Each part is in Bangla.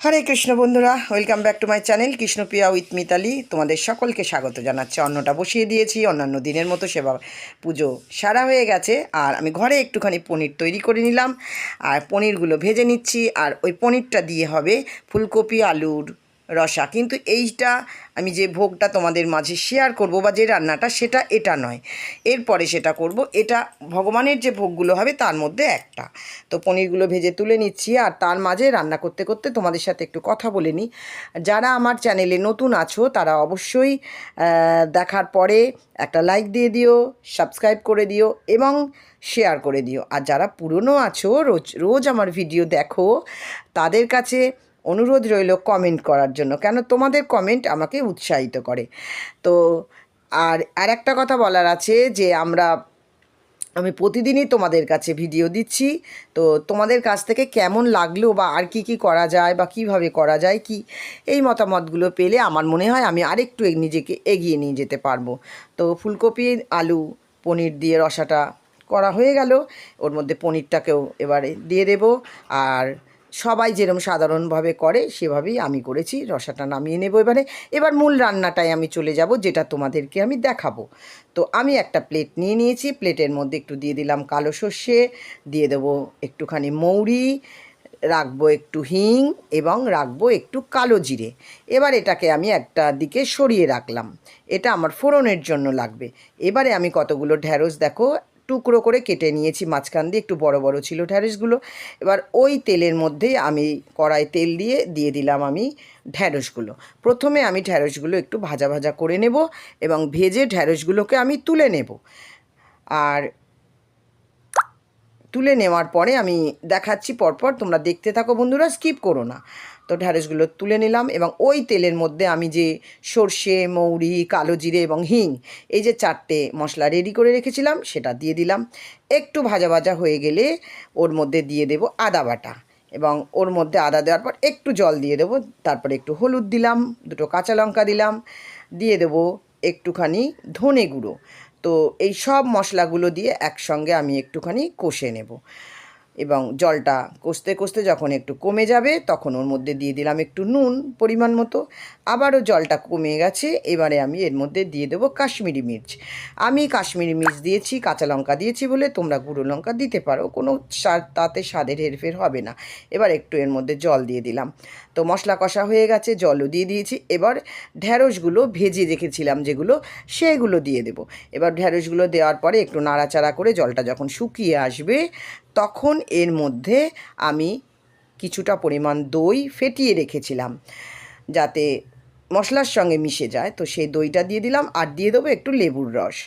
হরে কৃষ্ণ বন্ধুরা welcome back to my channel Krishnapriya with Mitali. তোমাদের সকলকে স্বাগত জানাচ্ছি। অন্নটা বসিয়ে দিয়েছি, অন্যান্য দিনের মতো সেবা পুজো সারা হয়ে গেছে। আর আমি ঘরে একটুখানি পনির তৈরি করে নিলাম। আর পনিরগুলো ভেজে নিচ্ছি। আর ওই পনিরটা দিয়ে হবে ফুলকপি, আলুর রসা। কিন্তু এইটা আমি যে ভোগটা তোমাদের মাঝে শেয়ার করব বা যে রান্নাটা, সেটা এটা নয়। এরপরে সেটা করব, এটা ভগবানের যে ভোগগুলো হবে তার মধ্যে একটা। তো পনিরগুলো ভেজে তুলে নিচ্ছি আর তার মাঝে রান্না করতে করতে তোমাদের সাথে একটু কথা বলে নিই। যারা আমার চ্যানেলে নতুন আছো, তারা অবশ্যই দেখার পরে একটা লাইক দিয়ে দিও সাবস্ক্রাইব করে দিও এবং শেয়ার করে দিও। আর যারা পুরনো আছো, রোজ রোজ আমার ভিডিও দেখো, তাদের কাছে অনুরোধ রইল কমেন্ট করার জন্য। কেন তোমাদের কমেন্ট আমাকে উৎসাহিত করে। তো, আর আর একটা কথা বলার আছে যে, আমরা, আমি প্রতিদিনই তোমাদের কাছে ভিডিও দিচ্ছি। তো, তোমাদের কাছ থেকে কেমন লাগল বা আর কি কি করা যায় বা কীভাবে করা যায়, কি, এই মতামতগুলো পেলে আমার মনে হয় আমি আরেকটু নিজেকে এগিয়ে নিয়ে যেতে পারব। তো, ফুলকপি, আলু, পনির দিয়ে রসাটা করা হয়ে গেল। ওর মধ্যে পনিরটাকেও এবারে দিয়ে দেব। আর সবাই যেরকম সাধারণভাবে করে, সেভাবেই আমি করেছি, রসাটা নামিয়ে নেব এবারে। এবার মূল রান্নাটায় আমি চলে যাব, যেটা তোমাদেরকে আমি দেখাবো। তো আমি একটা প্লেট নিয়ে নিয়েছি, প্লেটের মধ্যে একটু দিয়ে দিলাম কালো সর্ষে, দিয়ে দেবো একটুখানি মৌরি, রাখব একটু হিং এবং রাখব একটু কালো জিরে। এবার এটাকে আমি একটা দিকে সরিয়ে রাখলাম। এটা আমার ফোড়নের জন্য লাগবে। এবারে আমি কতগুলো ঢ্যাঁড়স দেখো টুকরো করে কেটে নিয়েছি, মাঝখান দিয়ে একটু বড় বড় ছিল ঢ্যাঁড়সগুলো এবার ওই তেলের মধ্যেই আমি কড়াই তেল দিয়ে দিয়ে দিলাম আমি ঢ্যাঁড়সগুলো প্রথমে আমি ঢ্যাঁড়সগুলো একটু ভাজা ভাজা করে নেব এবং ভেজে ঢ্যাঁড়সগুলোকে আমি তুলে নেব। আর তুলে নেওয়ার পরে আমি দেখাচ্ছি পরপর, তোমরা দেখতে থাকো বন্ধুরা, স্কিপ করো না। তো ঢ্যাঁড়সগুলো তুলে নিলাম এবং ওই তেলের মধ্যে আমি যে সর্ষে, মৌরি, কালো জিরে এবং হিং, এই যে চারটে মশলা রেডি করে রেখেছিলাম, সেটা দিয়ে দিলাম। একটু ভাজা ভাজা হয়ে গেলে ওর মধ্যে দিয়ে দেব আদা বাটা এবং ওর মধ্যে আদা দেওয়ার পর একটু জল দিয়ে দেবো, তারপরে একটু হলুদ দিলাম, দুটো কাঁচা লঙ্কা দিলাম, দিয়ে দেবো একটুখানি ধনে গুঁড়ো। তো এই সব মশলাগুলো দিয়ে একসঙ্গে আমি একটুখানি কষে নেব। এবং জলটা কষতে কষতে যখন একটু কমে যাবে, তখন ওর মধ্যে দিয়ে দিলাম একটু নুন পরিমাণ মতো। আবারও জলটা কমে গেছে, এবারে আমি এর মধ্যে দিয়ে দেবো কাশ্মীরি মির্চ। আমি কাশ্মীরি মির্চ দিয়েছি, কাঁচা লঙ্কা দিয়েছি বলে তোমরা গুঁড়ো লঙ্কা দিতে পারো, কোনো স্বাদ, তাতে স্বাদের হেরফের হবে না। এবার একটু এর মধ্যে জল দিয়ে দিলাম। তো মশলা কষা হয়ে গেছে, জলও দিয়ে দিয়েছি। এবার ঢ্যাঁড়সগুলো ভেজে রেখেছিলাম যেগুলো, সেগুলো দিয়ে দেবো। এবার ঢ্যাঁড়সগুলো দেওয়ার পরে একটু নাড়াচাড়া করে জলটা যখন শুকিয়ে আসবে তখন এর মধ্যে আমি কিছুটা পরিমাণ দই ফেটিয়ে রেখেছিলাম যাতে মশলার সঙ্গে মিশে যায়। তো সেই দইটা দিয়ে দিলাম আর দিয়ে দেবো একটু লেবুর রস।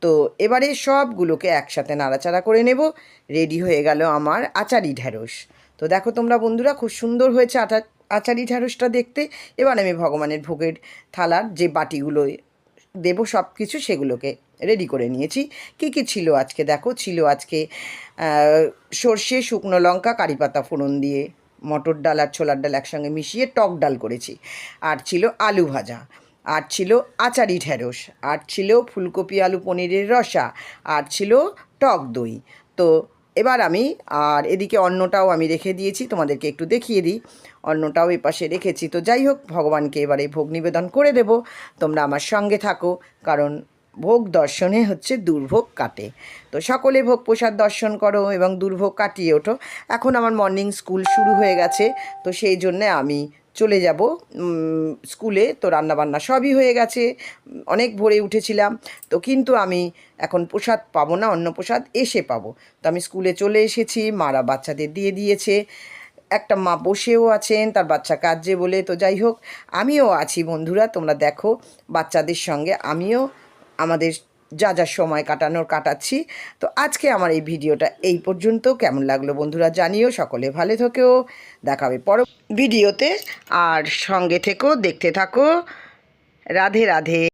তো এবারে সবগুলোকে একসাথে নাড়াচাড়া করে নেব। রেডি হয়ে গেল আমার আচারি ঢ্যাঁড়স তো দেখো তোমরা বন্ধুরা খুব সুন্দর হয়েছে আটা, আচারি ঢ্যাঁড়সটা দেখতে। এবার আমি ভগবানের ভোগের থালার যে বাটিগুলো দেবো সব কিছু সেগুলোকে রেডি করে নিয়েছি। কী কী ছিল আজকে? দেখো, ছিল আজকে সর্ষে, শুকনো লঙ্কা, কারি পাতা ফোড়ন দিয়ে, মটর ডাল আর ছোলার ডাল একসঙ্গে মিশিয়ে টক ডাল করেছি। আর ছিল আলু ভাজা, আর ছিল আচারি ঢ্যাঁড়স আর ছিল ফুলকপি, আলু পনিরের রসা, আর ছিল টক দই। তো এবার আমি, আর এদিকে অন্নটাও আমি রেখে দিয়েছি, তোমাদেরকে একটু দেখিয়ে দিই। অন্নটাও এ পাশে রেখেছি। তো যাই হোক, ভগবানকে এবারে ভোগ নিবেদন করে দেব। তোমরা আমার সঙ্গে থাকো, কারণ ভোগ দর্শনে হচ্ছে দুর্ভোগ কাটে। তো সকলে ভোগ প্রসাদ দর্শন করো এবং দুর্ভোগ কাটিয়ে ওঠো। এখন আমার মর্নিং স্কুল শুরু হয়ে গেছে, তো সেই জন্যে আমি চলে যাব। স্কুলে তো রান্নাবান্না সবই হয়ে গেছে, অনেক ভোরে উঠেছিলাম, তো কিন্তু আমি এখন প্রসাদ পাবো না অন্য প্রসাদ এসে পাবো। তো আমি স্কুলে চলে এসেছি, মারা বাচ্চাদের দিয়ে দিয়েছে। একটা মা বসেও আছেন, তার বাচ্চা কাজে বলে। তো যাই হোক, আমিও আছি বন্ধুরা, তোমরা দেখো, বাচ্চাদের সঙ্গে আমিও আমাদের যা যা সময় কাটানোর কাটাচ্ছি। তো আজকে আমার এই ভিডিওটা এই পর্যন্ত। কেমন লাগল বন্ধুরা জানিও। সকলে ভালো থেকেও। দেখাবে পর ভিডিওতে। আর সঙ্গে থেকেও দেখতে থাকো। রাধে রাধে।